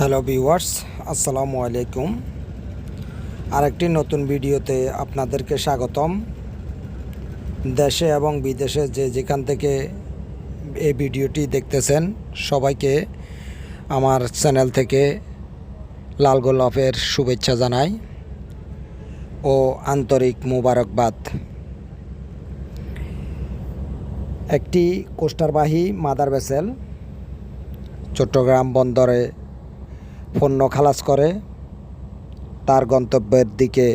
Hello viewers, আসসালামু আলাইকুম। আরেকটি নতুন ভিডিওতে আপনাদেরকে স্বাগতম। দেশে এবং বিদেশে যে যেখান থেকে এই ভিডিওটি দেখতেছেন, সবাইকে আমার চ্যানেল থেকে লাল গোলাপের শুভেচ্ছা জানাই ও আন্তরিক মোবারকবাদ। একটি কোস্টারবাহী মাদার ভেসেল চট্টগ্রাম বন্দরে পণ্য খালাস করে, তার গন্তব্যের দিকে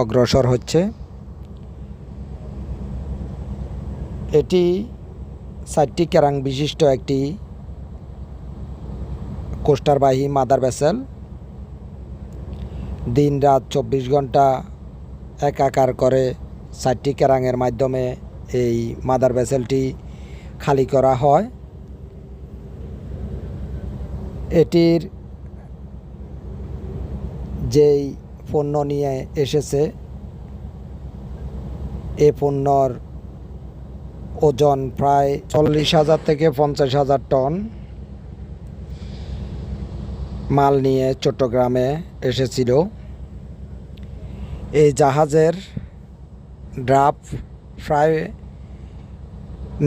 অগ্রসর হচ্ছে। এটি চারটি ক্যারাং বিশিষ্ট একটি কোস্টারবাহী মাদার ভেসেল। দিন রাত চব্বিশ ঘণ্টা একাকার করে চারটি ক্যারাঙের মাধ্যমে এই মাদার ভেসেলটি খালি করা হয়। এটির যেই পণ্য নিয়ে এসেছে, এ পণ্যর ওজন প্রায় চল্লিশ হাজার থেকে পঞ্চাশ হাজার টন। মাল নিয়ে চট্টগ্রামে এসেছিল। এই জাহাজের ড্রাফ প্রায়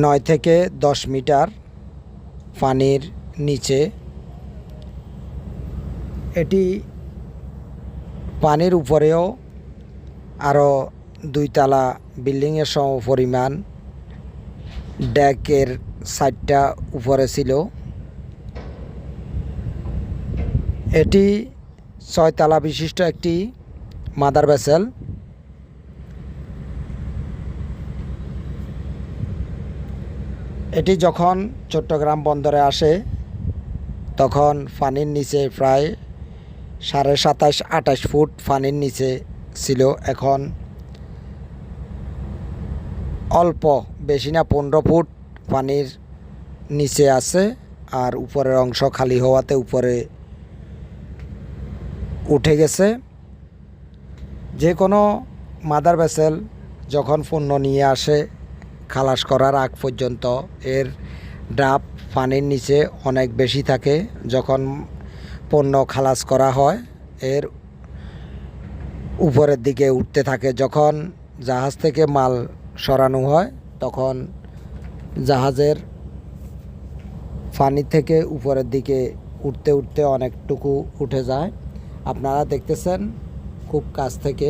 নয় থেকে দশ মিটার পানির নিচে। এটি পানির উপরেও আরও দুইতলা বিল্ডিংয়ের সম পরিমাণ ডেকের সাইডটা উপরে ছিল। এটি ছয়তলা বিশিষ্ট একটি মাদার ভেসেল। এটি যখন চট্টগ্রাম বন্দরে আসে, তখন পানির নিচে প্রায় সাড়ে সাতাশ, আঠাশ ফুট পানির নিচে ছিল এখন। অল্প, বেশি না, পনেরো ফুট পানির নিচে আছে আর উপরের অংশ খালি হওয়াতে উপরে উঠে গেছে। যে কোনো মাদার ভেসেল যখন পণ্য নিয়ে আসে, খালাস করার আগ পর্যন্ত এর ডাব পানির নিচে অনেক বেশি থাকে। যখন পণ্য খালাস করা হয়। এর উপরের দিকে উঠতে থাকে, যখন জাহাজ থেকে মাল সরানো হয়, তখন জাহাজের পানি থেকে উপরের দিকে উঠতে উঠতে অনেকটুকু উঠে যায়। আপনারা দেখতেছেন খুব কাছ থেকে।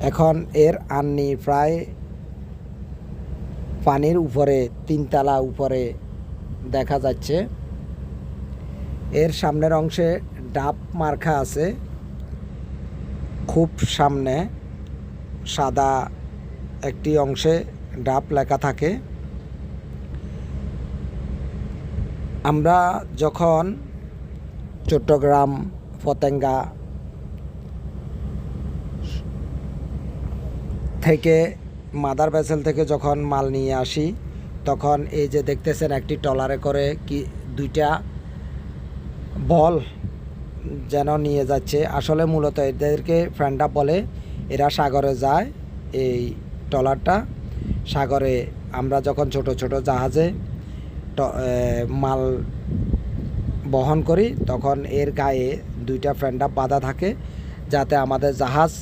এখন এর আন্নি প্রায় পানির উপরে, তিনতলা উপরে দেখা যাচ্ছে। এর সামনের অংশে ডাব মার্কা আছে। খুব সামনে সাদা একটি অংশে ডাব লেখা থাকে। আমরা যখন চট্টগ্রাম, ফতেঙ্গা থেকে মাদার ভেসেল থেকে যখন মাল নিয়ে আসি, তখন এই যে দেখতেছেন একটি টলারে করে কি দুইটা বল যেন নিয়ে যাচ্ছে। আসলে মূলত এদেরকে ফ্রেন্ডা বলে, এরা সাগরে যায় এই ট্রলারটা। সাগরে আমরা যখন ছোট ছোট জাহাজে মাল বহন করি, তখন এর গায়ে দুইটা ফ্রেন্ডাপ বাঁধা থাকে যাতে আমাদের জাহাজ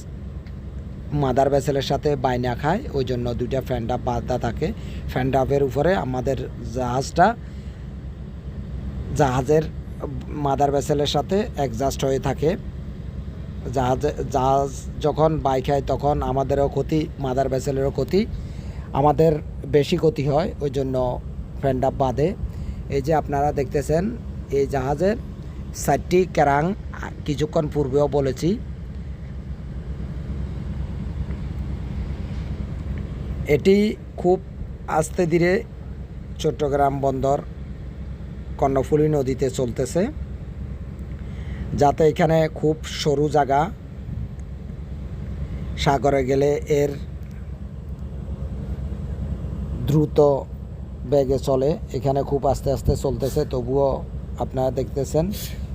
মাদার ভেসেলের সাথে বাইনা খায়, ওই জন্য দুইটা ফ্যান্ডাপ বাঁধা থাকে। ফ্যান্ডাপের উপরে আমাদের জাহাজটা জাহাজের মাদার ভেসেলের সাথে অ্যাডজাস্ট হয়ে থাকে। জাহাজে, জাহাজ যখন বাই খায় তখন আমাদেরও ক্ষতি, মাদার ভেসেলেরও ক্ষতি। আমাদের বেশি ক্ষতি হয় ওই জন্য ফ্যান্ডাপ বাঁধে এই যে আপনারা দেখতেছেন, এই জাহাজের চারটি ক্যারাং কিছুক্ষণ পূর্বেও বলেছি। এটি খুব আস্তে ধীরে চট্টগ্রাম বন্দর কর্ণফুলী নদীতে চলতেছে, যাতে এখানে খুব সরু জায়গা। সাগরে গেলে এর দ্রুত বেগে চলে। এখানে খুব আস্তে আস্তে চলতেছে, তবুও আপনারা দেখতেছেন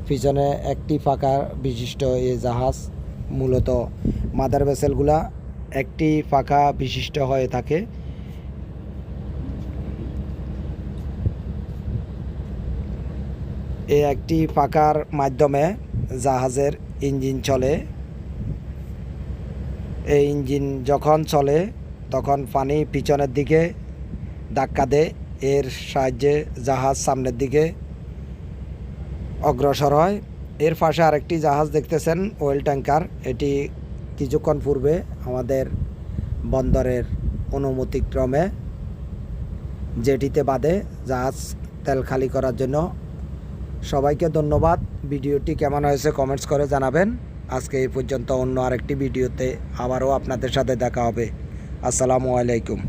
পিছনে একটি ফাঁকা বিশিষ্ট এই জাহাজ, মূলত মাদার ভেসেলগুলা একটি ফাঁকা বিশিষ্ট হয়ে থাকে। এই একটি পাকার মাধ্যমে জাহাজের ইঞ্জিন চলে। এই ইঞ্জিন যখন চলে, তখন পানি পিছনের দিকে ধাক্কা দেয়। এর সাহায্যে জাহাজ সামনের দিকে অগ্রসর হয়। এর পাশে আরেকটি জাহাজ দেখতেছেন ওয়েল ট্যাঙ্কার এটি কিছুক্ষণ পূর্বে আমাদের বন্দরের অনুমতিক্রমে জেটিতে বাদে জাহাজ তেল খালি করার জন্য সবাইকে ধন্যবাদ। ভিডিওটি কেমন হয়েছে কমেন্টস করে জানাবেন। আজকে এই পর্যন্ত অন্য আরেকটি ভিডিওতে আবারও আপনাদের সাথে দেখা হবে। আসসালামু আলাইকুম।